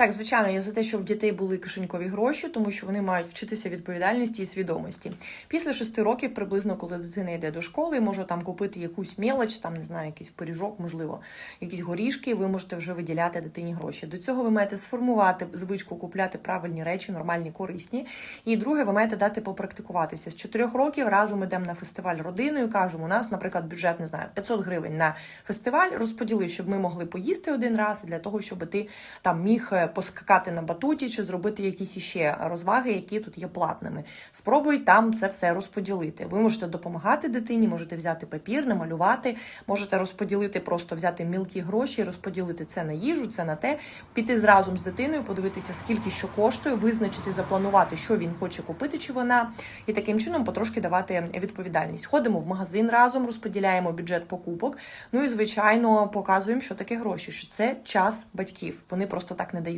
Так, звичайно, я за те, щоб в дітей були кишенькові гроші, тому що вони мають вчитися відповідальності і свідомості. Після шести років, приблизно, коли дитина йде до школи, може там купити якусь мелоч, там не знаю, якийсь пиріжок, можливо, якісь горішки. Ви можете вже виділяти дитині гроші. До цього ви маєте сформувати звичку купляти правильні речі, нормальні, корисні. І друге, ви маєте дати попрактикуватися. З чотирьох років разом ідемо на фестиваль родиною. кажемо, у нас, наприклад, бюджет не знаю, 500 гривень на фестиваль. Розподіли, щоб ми могли поїсти один раз для того, щоб ти там міг е, поскакати на батуті чи зробити якісь іще розваги, які тут є платними. Спробуй там це все розподілити. Ви можете допомагати дитині, можете взяти папір, намалювати, можете розподілити, просто взяти мілкі гроші, розподілити це на їжу, це на те, піти зразу з дитиною, подивитися, скільки що коштує, визначити, запланувати, що він хоче купити, чи вона, і таким чином потрошки давати відповідальність. Ходимо в магазин разом, розподіляємо бюджет покупок. Ну і звичайно показуємо, що таке гроші. Що це час батьків. Вони просто так не дають.